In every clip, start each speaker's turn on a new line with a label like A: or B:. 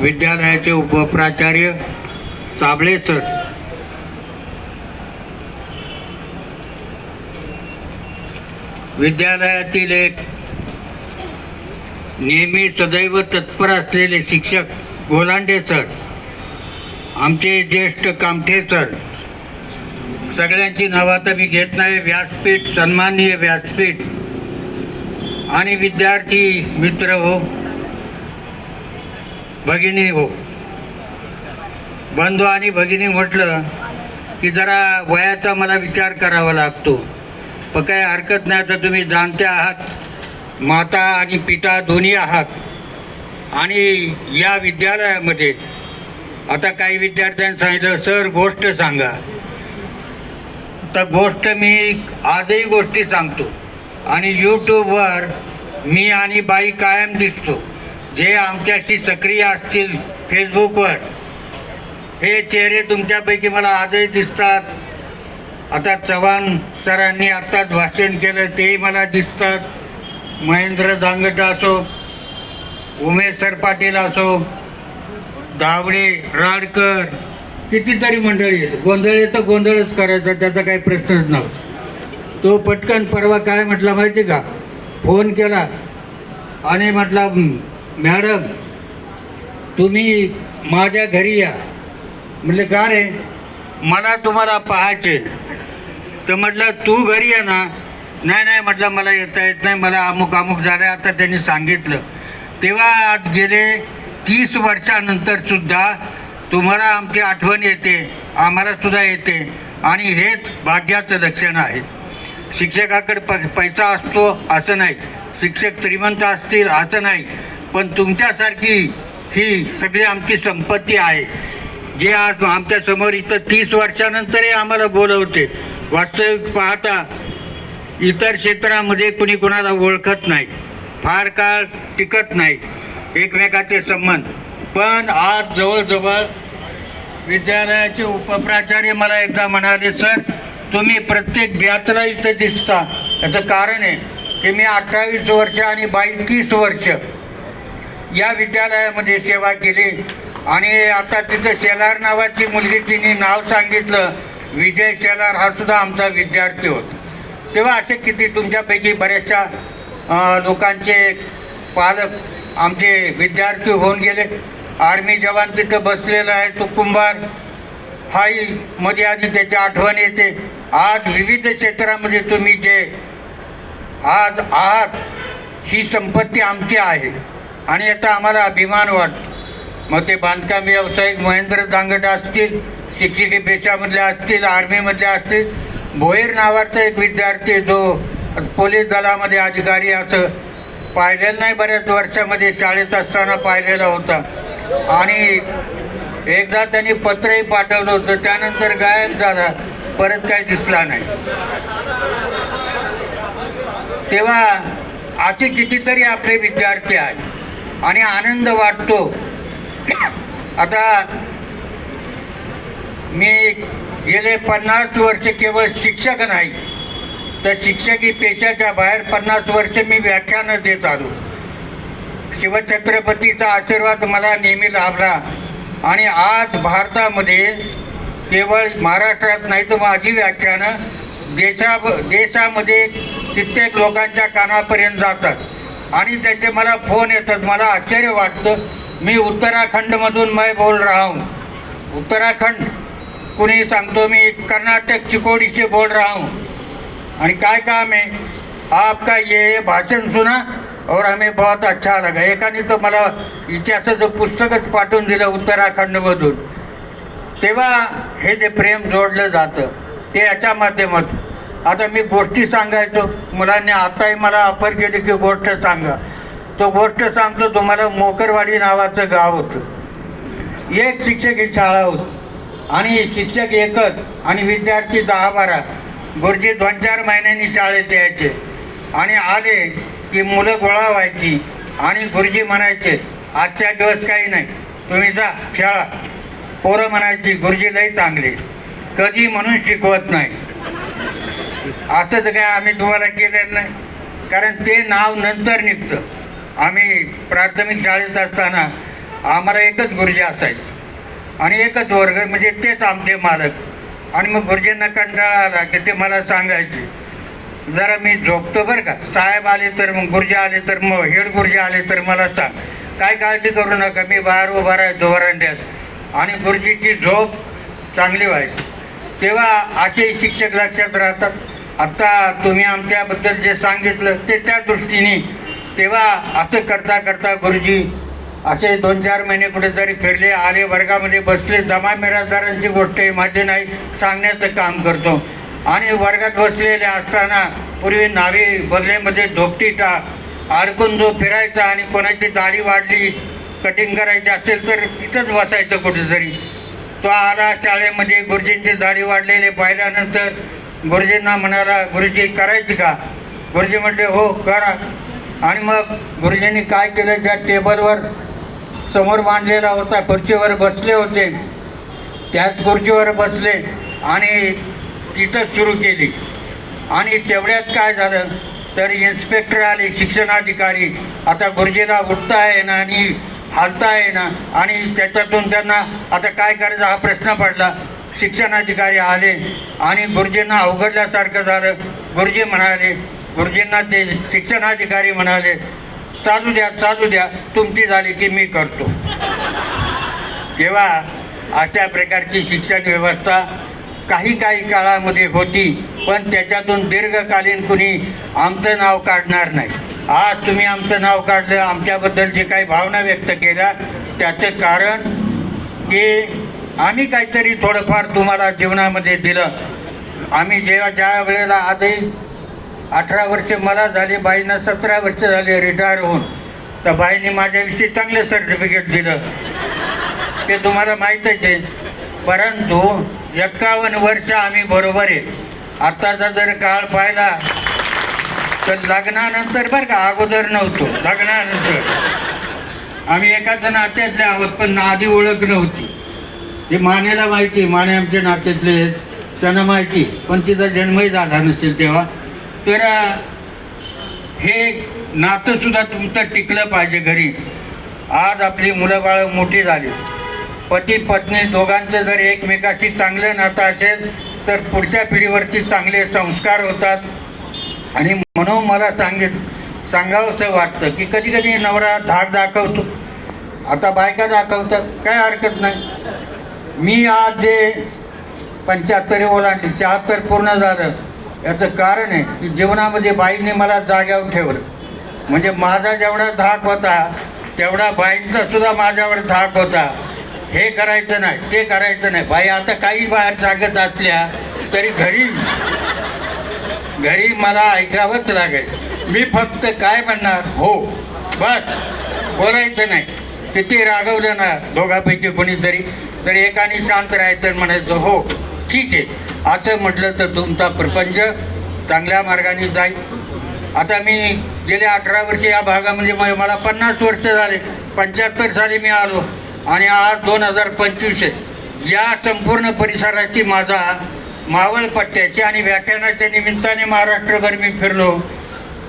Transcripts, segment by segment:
A: विद्यालयाचे उपप्राचार्य साबळे सर. विद्यालयातील एक नेहमी सदैव तत्पर असलेले शिक्षक गोलांडे सर आमचे ज्येष्ठ कामठे सर सगळ्यांची नावं तर मी घेत नाही. व्यासपीठ सन्माननीय व्यासपीठ आणि विद्यार्थी मित्र हो भगिनी हो. बंधू आणि भगिनी म्हटलं की जरा वयाचा मला विचार करावा लागतो. पण काही हरकत नाही तर तुम्ही जाणते आहात. माता आणि पिता दोन्ही आहात. आणि या विद्यालयामध्ये आता काही विद्यार्थ्यांनी सांगितलं सर गोष्ट सांगा. तर गोष्ट मी आजही गोष्टी सांगतो. आणि यूट्यूबवर मी आणि बाई कायम दिसतो. जे आमच्याशी सक्रिय असतील फेसबुकवर हे चेहरे तुमच्यापैकी मला आजही दिसतात. आता चव्हाण सरांनी आत्ताच भाषण केलं तेही मला दिसतात. महेंद्र जांगट असो उमेश सर पाटील असो धावडे राडकर कितीतरी मंडळी आहेत. गोंधळ तर गोंधळच करायचा त्याचा काही प्रश्नच नव्हता. तो पटकन परवा काय म्हटला माहिती का? फोन केला आणि म्हटला मॅडम तुम्ही माझ्या घरी या. म्हटलं का रे? मला तुम्हाला पाहायचे. तर म्हटलं तू घरी ये ना. नाही नाही म्हटलं मला येता येत नाही. मला अमुक अमुक झालं आता त्यांनी सांगितलं. तेव्हा आज गेले तीस वर्षानंतर सुद्धा तुम्हाला आमची आठवण येते. आम्हाला सुद्धा येते. आणि हेच भाग्याचं लक्षण आहे. शिक्षकाकडे प पैसा असतो असं नाही. शिक्षक श्रीमंत असतील असं नाही. पण तुमच्यासारखी ही सगळी आमची संपत्ती आहे. जे आज आमच्यासमोर इथं तीस वर्षानंतरही आम्हाला बोलवते. वास्तविक पाहता इतर क्षेत्रामध्ये कुणी कुणाला ओळखत नाही. फार काळ टिकत नाही. एकमेकाचे संबंध. पण आज जवळजवळ विद्यालयाचे उपप्राचार्य मला एकदा म्हणाले सर तुम्ही प्रत्येक ब्यातला इथं दिसता. याचं कारण आहे की मी अठ्ठावीस वर्ष आणि बाई तीस वर्ष या विद्यालयामध्ये सेवा केली. आणि आता तिथं शेलार नावाची मुलगी तिने नाव सांगितलं. विजय शेलार हा सुद्धा आमचा विद्यार्थी होता. तेव्हा असे किती तुमच्यापैकी बऱ्याचशा लोकांचे पालक आमचे विद्यार्थी होऊन गेले. आर्मी जवान तिथं बसलेला आहे तो कुंभार. हाही मध्ये आधी त्याची आठवण येते. आज विविध क्षेत्रामध्ये तुम्ही जे आज आहात ही संपत्ती आमची आहे. आणि याचा आम्हाला अभिमान वाटतो मग ते बांधकाम व्यावसायिक महेंद्र दांगट असतील शिक्षकी पेशामधले असतील आर्मीमधले असतील भोईर नावाचा एक विद्यार्थी जो पोलीस दलामध्ये अधिकारी असं पाहिलेलं नाही बऱ्याच वर्षामध्ये शाळेत असताना पाहिलेला होता. आणि एकदा त्यांनी पत्रही पाठवलं होतं त्यानंतर गायब झाला परत काही दिसला नाही. तेव्हा असे कितीतरी आपले विद्यार्थी आहेत. आणि आनंद वाटतो. आता मी गेले पन्नास वर्ष केवळ शिक्षक नाही तर शिक्षकी पेशाच्या बाहेर पन्नास वर्ष मी व्याख्यानं देत आलो. शिवछत्रपतीचा आशीर्वाद मला नेहमी लाभला आणि आज भारतामध्ये केवळ महाराष्ट्रात नाही तर माझी व्याख्यानं देशा देशामध्ये कित्येक लोकांच्या कानापर्यंत जातात. आणि त्याचे मला फोन येतात मला आश्चर्य वाटतं. मी उत्तराखंडमधून मै बोल रहा उत्तराखंड कुणी सांगतो मी कर्नाटक चिकोडीशी बोल रहा आणि काय काम आहे? आपका ये भाषण सुना और हमें बहुत अच्छा लगा. एकाने तर मला इतिहासाचं पुस्तकच पाठवून दिलं उत्तराखंडमधून. तेव्हा हे जे प्रेम जोडलं जातं ते याच्या माध्यमातून. आता मी गोष्टी सांगायचो. मुलांनी आताही मला ऑफर केली की गोष्ट सांगा. तो गोष्ट सांगतो तुम्हाला मोकरवाडी नावाचं गाव होतं. एक शिक्षक ही शाळा होती. आणि शिक्षक एकच आणि विद्यार्थी दहा बारा गुरुजी दोन चार महिन्यांनी शाळेत यायचे. आणि आले की मुलं गोळा व्हायची आणि गुरुजी म्हणायचे आजच्या दिवस काही नाही. तुम्ही जा खेळा. पोरं म्हणायची गुरुजी लई चांगले. कधी म्हणून शिकवत नाही. असंच काय आम्ही तुम्हाला केलं नाही. कारण ते नाव नंतर निघतं. आम्ही प्राथमिक शाळेत असताना आम्हाला एकच गुरुजी असायचे. आणि एकच वर्ग म्हणजे तेच आमचे मालक. आणि मग गुरुजींना कंटाळा आला की ते मला सांगायचे जरा मी झोपतो बरं का. साहेब आले तर मग गुरुजी आले तर मग हेड गुरुजी आले तर मला सांग. काय काळजी करू नका मी बाहेर उभा राहायचो वरांड्यात. आणि गुरुजीची झोप चांगली व्हायची. तेव्हा असे शिक्षक लक्षात राहतात. आत्ता तुम्ही आमच्याबद्दल जे सांगितलं ते त्या दृष्टीने. तेव्हा असं करता करता गुरुजी असे दोन चार महिने कुठेतरी फिरले आले वर्गामध्ये बसले. जमा मिराजदारांची गोष्ट आहे माझे नाही सांगण्याचं काम करतो. आणि वर्गात बसलेले असताना पूर्वी नावी बगलेमध्ये धोपटी टा अडकून जो फिरायचा आणि कोणाची दाढी वाढली कटिंग करायची असेल तर तिथंच बसायचं कुठेतरी. तो आला शाळेमध्ये गुरुजींची दाढी वाढलेले पाहिल्यानंतर गुरुजींना म्हणाला गुरुजी करायची का? गुरुजी म्हटले हो करा. आणि मग गुरुजींनी काय केलं त्या टेबलवर समोर मांडलेला होता खुर्चीवर बसले होते त्याच खुर्चीवर बसले आणि तिथंच सुरू केली. आणि तेवढ्यात काय झालं तर इन्स्पेक्टर आले शिक्षणाधिकारी. आता गुरुजीला उठता येणार आणि हालता येणार आणि त्याच्यातून त्यांना आता काय करायचं हा प्रश्न पडला. शिक्षणाधिकारी आले आणि गुरुजींना अवघडल्यासारखं झालं. गुरुजी म्हणाले गुरुजींना ते शिक्षणाधिकारी म्हणाले चालू द्या चालू द्या तुमची झाली की मी करतो. तेव्हा अशा प्रकारची शिक्षण व्यवस्था काही काही काळामध्ये होती पण त्याच्यातून दीर्घकालीन कुणी आमचं नाव काढणार नाही. आज तुम्ही आमचं नाव काढलं आमच्याबद्दल जे काही भावना व्यक्त केल्या त्याचं कारण की आम्ही काहीतरी थोडंफार तुम्हाला जीवनामध्ये दिलं. आम्ही जेव्हा ज्या वेळेला आजही अठरा वर्ष मला झाली बाईंना सतरा वर्ष झाले रिटायर होऊन तर बाईंनी माझ्याविषयी चांगलं सर्टिफिकेट दिलं. ते तुम्हाला माहीतच आहे. परंतु एक्कावन्न वर्ष आम्ही बरोबर आहे. आत्ताचा जर काळ पाहिला तर लग्नानंतर बरं का अगोदर नव्हतो. लग्नानंतर. आम्ही एकाच नात्यातले आहोत पण आधी ओळख नव्हती. ते मानेला माहिती माने आमच्या नात्यातले आहेत, त्यांना माहिती पण तिचा जन्मही झाला नसेल तेव्हा. तर हे नातंसुद्धा तुमचं टिकलं पाहिजे घरी. आज आपली मुलं बाळं मोठी झाली. पती पत्नी दोघांचं जर एकमेकाशी चांगलं नातं असेल तर पुढच्या पिढीवरती चांगले संस्कार होतात. आणि म्हणून मला सांगित सांगावंसं वाटतं की कधी कधी नवरा धाक दाखवतो. आता बायका दाखवतात. काय हरकत नाही. मी आज जे पंच्याहत्तर ओलांडली शहात्तर पूर्ण झालं याचं कारण आहे की जीवनामध्ये बाईने मला जाग्यावर ठेवलं. म्हणजे माझा जेवढा धाक होता तेवढा बाईंचा सुद्धा माझ्यावर धाक होता. हे करायचं नाही ते करायचं नाही. बाई आता काही बाहेर सांगत असल्या तरी घरी घरी मला ऐकावंच लागेल. मी फक्त काय म्हणणार? हो बस. बोलायचं नाही. किती रागवलं ना दोघापैकी कोणीतरी. तर एकाने शांत राहायचं म्हणायचं हो ठीक आहे. असं म्हटलं तर तुमचा प्रपंच चांगल्या मार्गाने जाईल. आता मी गेले अठरा वर्ष या भागामध्ये म- मला पन्नास वर्ष झाले. पंच्याहत्तर साली मी आलो आणि आज दोन हजार पंचवीस आहे. या संपूर्ण परिसराची माझा मावळ पट्ट्याची आणि व्याख्यानाच्या निमित्ताने महाराष्ट्रभर मी फिरलो.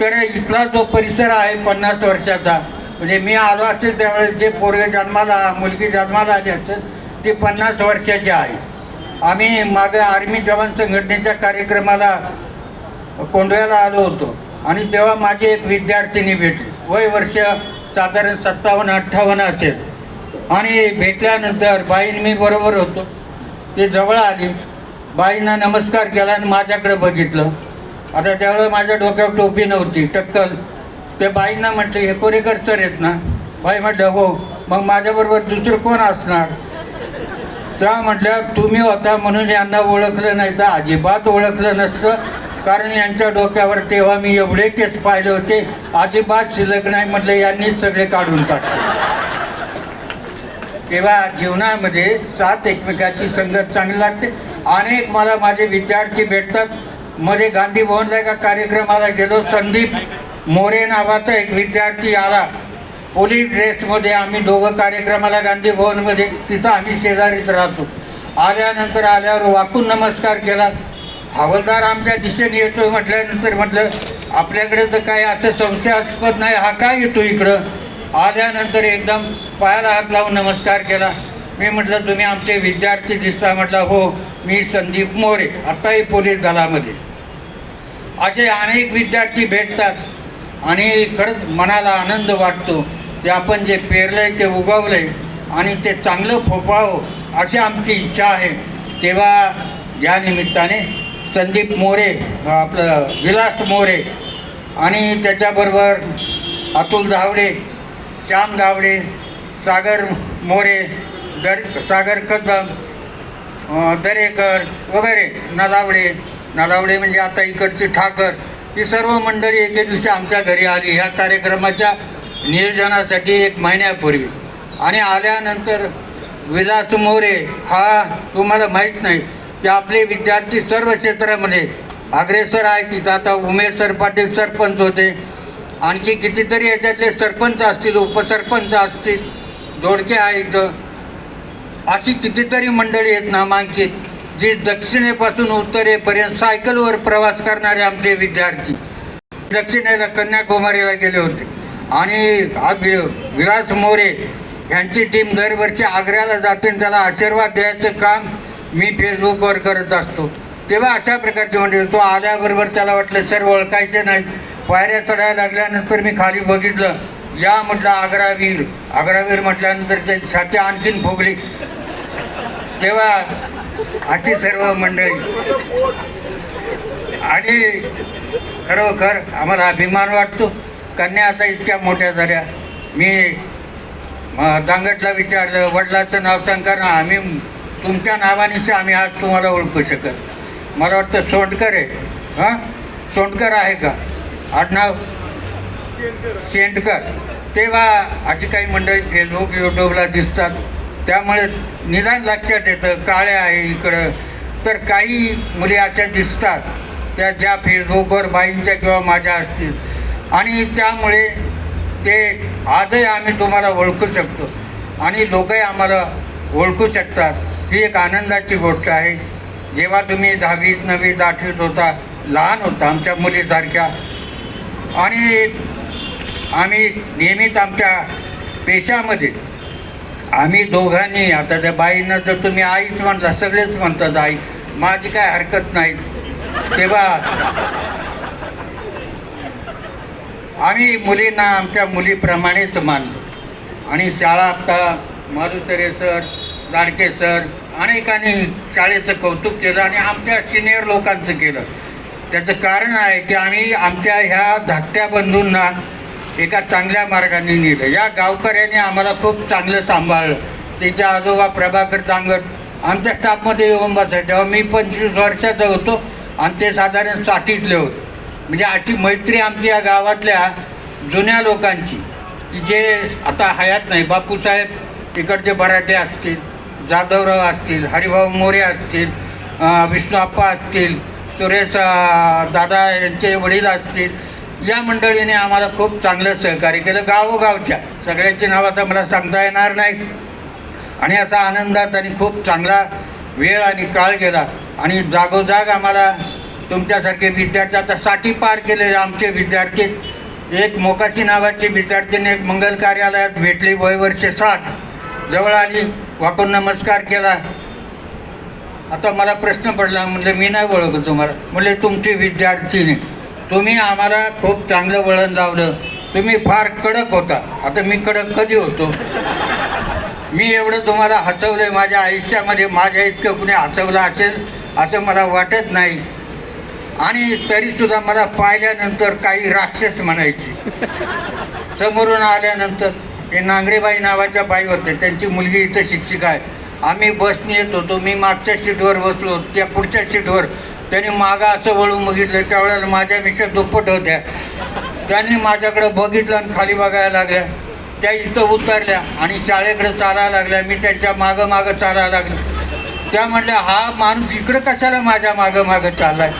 A: तर इथला जो परिसर आहे पन्नास वर्षाचा म्हणजे मी आलो असेल त्यावेळेस जे पोरगे जन्माला मुलगी जन्माला आली असेल ती पन्नास वर्षाची आहे. आम्ही मागे आर्मी जवान संघटनेच्या कार्यक्रमाला कोंडव्याला आलो होतो. आणि तेव्हा माझी एक विद्यार्थिनी भेटली. वय वर्ष साधारण सत्तावन्न अठ्ठावन्न असेल. आणि भेटल्यानंतर बाईन मी बरोबर होतो. ते जवळ आली. बाईंना नमस्कार केला आणि माझ्याकडे बघितलं. आता त्यावेळेला माझ्या डोक्यावर टोपी नव्हती. टक्कल. ते बाईंना म्हटलं हे कोरेकर सर आहेत ना? बाई म्हटलं हो. मग माझ्याबरोबर दुसरं कोण असणार? त्या म्हटल्या तुम्ही होता म्हणून यांना ओळखलं नाही तर अजिबात ओळखलं नसतं. कारण यांच्या डोक्यावर तेव्हा मी एवढे केस पाहिले होते. अजिबात शिल्लक नाही म्हटलं यांनीच सगळे काढून टाकले. तेव्हा जीवनामध्ये सात एकमेकाची संगत चांगली लागते. अनेक मला माझे विद्यार्थी भेटतात. मध्ये गांधी भवनला एका कार्यक्रमाला गेलो. संदीप मोरे नावाचा एक विद्यार्थी आला. पोलीस ड्रेसमध्ये आम्ही दोघं कार्यक्रमाला गांधी भवनमध्ये तिथं आम्ही शेजारीच राहतो. आल्यानंतर आल्यावर वाकून नमस्कार केला. हवालदार आमच्या दिशेने येतोय म्हटल्यानंतर म्हटलं आपल्याकडे तर काय असं संशयास्पद नाही हा काय येतो इकडं? आल्यानंतर एकदम पायाला हात लावून नमस्कार केला. मी म्हटलं तुम्ही आमचे विद्यार्थी दिसता. म्हटलं हो मी संदीप मोरे आत्ताही पोलीस दलामध्ये. असे अनेक विद्यार्थी भेटतात आणि खरंच मनाला आनंद वाटतो. ते आपण जे पेरलंय ते उगवलंय आणि ते चांगलं फोपावं अशी आमची इच्छा आहे. तेव्हा या निमित्ताने संदीप मोरे आपलं विलास मोरे आणि त्याच्याबरोबर अतुल धावडे श्याम धावडे सागर मोरे दर सागर कदम दरेकर वगैरे नदावडे. नदावडे म्हणजे आता इकडची ठाकर. ही सर्व मंडळी एके दिवशी आमच्या घरी आली. ह्या कार्यक्रमाच्या नियोजनासाठी एक महिन्यापूर्वी. आणि आल्यानंतर विलास मोरे हा तुम्हाला माहीत नाही की आपले विद्यार्थी सर्व क्षेत्रामध्ये अग्रेसर आहे तिथं आता उमेश सर पाटील सरपंच होते. आणखी कितीतरी याच्यातले सरपंच असतील उपसरपंच असतील दोडके आहेत अशी कितीतरी मंडळी आहेत नामांकित जी दक्षिणेपासून उत्तरेपर्यंत सायकलवर प्रवास करणारे आमचे विद्यार्थी. दक्षिणेला कन्याकुमारीला गेले होते. आणि हा विराज विलास मोरे यांची टीम दरवर्षी आग्र्याला जाते आणि त्याला आशीर्वाद द्यायचं काम मी फेसबुकवर करत असतो. तेव्हा अशा प्रकारचे म्हणजे तो आल्याबरोबर त्याला वाटलं सर ओळखायचे नाही. पायऱ्या चढायला लागल्यानंतर मी खाली बघितलं. या म्हटलं आग्रावीर. आग्रावीर म्हटल्यानंतर त्याची छाती आणखीन फुगली. तेव्हा अशी सर्व मंडळी. आणि खरोखर आम्हाला अभिमान वाटतो. कन्या आता इतक्या मोठ्या झाल्या. मी दांगटला विचारलं वडिलाचं नाव सांगा ना आम्ही तुमच्या नावानेच आम्ही आज तुम्हाला ओळखू शकत मला वाटतं सोंडकर आहे. हां? सोंडकर आहे का? आडनाव शेंडकर. तेव्हा अशी काही मंडळी फेसबुक यूट्यूबला दिसतात. त्यामुळे निदान लक्षात येतं काळे आहे इकडं. तर काही मुली अशा दिसतात त्या ज्या फेसबुकवर बाईंच्या किंवा माझ्या असतील. आणि त्यामुळे ते आजही आम्ही तुम्हाला ओळखू शकतो. आणि लोकही आम्हाला ओळखू शकतात. ही एक आनंदाची गोष्ट आहे. जेव्हा तुम्ही दहावीत नववीत आठवीत होता लहान होता आमच्या मुलीसारख्या. आणि आम्ही नेहमीच आमच्या पेशामध्ये. आम्ही दोघांनी आता त्या बाईनं जर तुम्ही आईच म्हणता सगळेच म्हणतात आई. माझी काय हरकत नाही. तेव्हा आम्ही मुलींना आमच्या मुलीप्रमाणेच मानलो. आणि शाळा आता माधुसरे सर लाडके सर अनेकांनी शाळेचं कौतुक केलं आणि आमच्या सिनियर लोकांचं केलं. त्याचं कारण आहे की आम्ही आमच्या ह्या धाकट्या बंधूंना एका चांगल्या मार्गाने नेलं. या गावकऱ्याने आम्हाला खूप चांगलं सांभाळलं. तिचे आजोबा प्रभाकर दांगट आमच्या स्टाफमध्ये येऊन बसायचे. तेव्हा मी पंचवीस वर्षाचा होतो आणि ते साधारण साठीतले होते. म्हणजे अशी मैत्री आमची या गावातल्या जुन्या लोकांची की जे आता हयात नाही. बापूसाहेब इकडचे मराठे असतील जाधवराव असतील हरिभाऊ मोरे असतील अं, विष्णू आप्पा असतील सुरेश दादा यांचे वडील असतील या मंडळीने आम्हाला खूप चांगलं सहकार्य केलं. गावोगावच्या सगळ्यांची नावं आता मला सांगता येणार नाही आणि असा आनंदात आणि खूप चांगला वेळ आणि काळ गेला. आणि जागोजाग आम्हाला तुमच्यासारखे विद्यार्थी आता साठी पार केलेले आमचे विद्यार्थी. एक मोकाशी नावाची विद्यार्थीने एक मंगल कार्यालयात भेटली वयवर्ष साठ. जवळ आली वाकून नमस्कार केला. आता मला प्रश्न पडला म्हणजे मी नाही ओळखत तुम्हाला. म्हणले तुमची विद्यार्थीने तुम्ही आम्हाला खूप चांगलं वळण लावलं. तुम्ही फार कडक होता. आता मी कडक कधी होतो? मी एवढं तुम्हाला हसवलं माझ्या आयुष्यामध्ये माझ्या इतकं कुणी हसवलं असेल असं मला वाटत नाही. आणि तरीसुद्धा मला पाहिल्यानंतर काही राक्षस म्हणायची. समोरून आल्यानंतर हे नांगरेबाई नावाच्या बाई होते त्यांची मुलगी इथं शिक्षिका आहे. आम्ही बसने येत होतो मी मागच्या सीटवर बसलो त्या पुढच्या सीटवर. त्यांनी मागं असं वळून बघितलं त्यावेळेला माझ्यापेक्षा दुप्पट होत्या. त्यांनी माझ्याकडं बघितलं आणि खाली बघायला लागल्या. त्या इथं उतरल्या आणि शाळेकडे चालायला लागल्या. मी त्यांच्या मागं मागं चालायला लागलो. त्या म्हटल्या हा माणूस इकडं कशाला माझ्या मागं मागं चाललाय?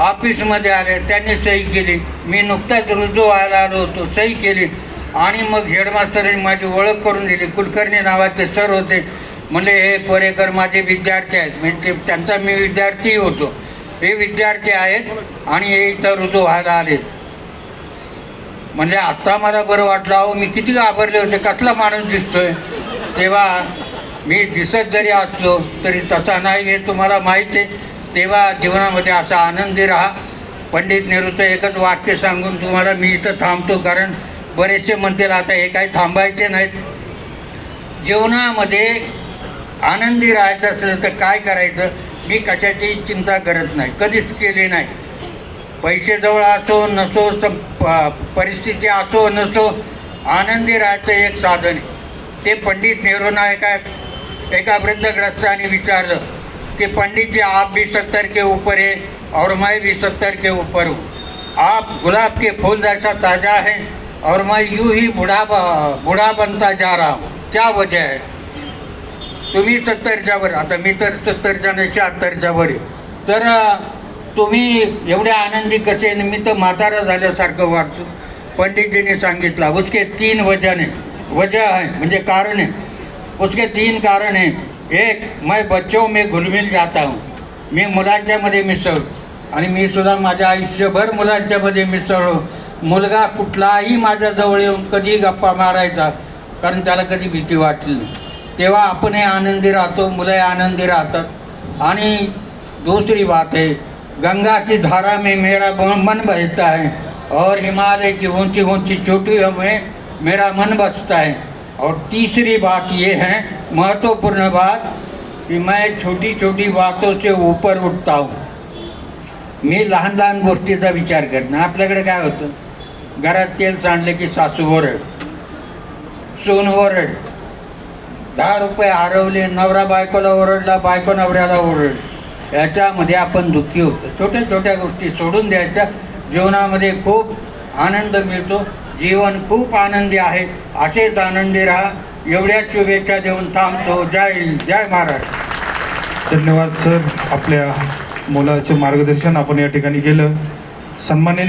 A: ऑफिसमध्ये आले त्यांनी सही केली. मी नुकताच रुजू व्हायला आलो होतो सही केली. आणि मग हेडमास्तरांनी माझी ओळख करून दिली. कुलकर्णी नावाचे सर होते. म्हणले हे पोरेकर माझे विद्यार्थी आहेत. म्हणजे त्यांचा मी विद्यार्थी होतो. हे विद्यार्थी आहेत आणि हे इथं रुजू व्हायला आले. म्हणजे आत्ता मला बरं वाटलं अहो मी किती घाबरले होते. कसला माणूस दिसतोय? तेव्हा मी दिसत जरी असलो तरी तसा नाही हे तुम्हाला माहीत आहे. तेव्हा जीवनामध्ये असा आनंदी राहा. पंडित नेहरूचं एकच वाक्य सांगून तुम्हाला मी इथं थांबतो कारण बरेचसे म्हणतील आता हे काही थांबायचे नाहीत. जीवनामध्ये आनंदी राहायचं असेल तर काय करायचं? मी कशाची चिंता करत नाही कधीच केली नाही. पैसे जवळ असो नसो प- परिस्थिती असो नसो आनंदी राहायचं एक साधन आहे. ते पंडित नेहरूंना एका एका वृद्धग्रस्ताने विचारलं कि पंडित जी आप भी सत्तर के ऊपर है और मैं भी सत्तर के ऊपर हूँ। आप गुलाब के फूल जैसा ताज़ा है और मैं यूं ही बूढ़ा बुढा बूढ़ा बनता जा रहा हूँ। क्या वजह है? तुम्ही सत्तरच्यावर आता मी तर सत्तरच्या नाही शहात्तरच्या आहे। तर तुम्ही एवढे आनंदी कसे आणि मी तर म्हातारा झाल्यासारखं वाटतो पंडितजीने सांगितला उसके तीन वजह वजह आहे म्हणजे कारण आहे. उसके तीन कारण आहे. एक मैं बच्चों में घुलमिल जाता हूँ। मी मुलांच्यामध्ये मिसळतो आणि मी सुद्धा माझ्या आयुष्यभर मुलांच्यामध्ये मिसळलो मुलगा कुठलाही माझ्याजवळ येऊन कधी गप्पा मारायचा कारण त्याला कधी भीती वाटली नाही. तेव्हा आपणही आनंदी राहतो मुलंही आनंदी राहतात. आणि दूसरी बात है गंगा की धारा में मेरा मन बहता है और हिमालय की ऊंची ऊंची चोटियों में मेरा मन बसता है। और तीसरी बात ये है महत्त्वपूर्ण बात कि मैं छोटी छोटी बातों से ऊपर उठता हूँ। मी लहान लहान गोष्टीचा विचार करत नाही आपल्याकडे काय होतं? घरात तेल सांडले की सासू ओरड सोन ओरड दहा रुपये हरवले नवरा बायकोला ओरडला बायको नवऱ्याला ओरड याच्यामध्ये आपण दुःखी होतो. छोट्या छोट्या गोष्टी सोडून द्यायच्या. जीवनामध्ये खूप आनंद मिळतो. जीवन खूप आनंदी आहे. असेच आनंदी राहा. एवढ्याच शुभेच्छा देऊन थांबतो. जय जय महाराष्ट्र
B: धन्यवाद सर. आपल्या मुलाचे मार्गदर्शन आपण या ठिकाणी केलं. सन्मान्य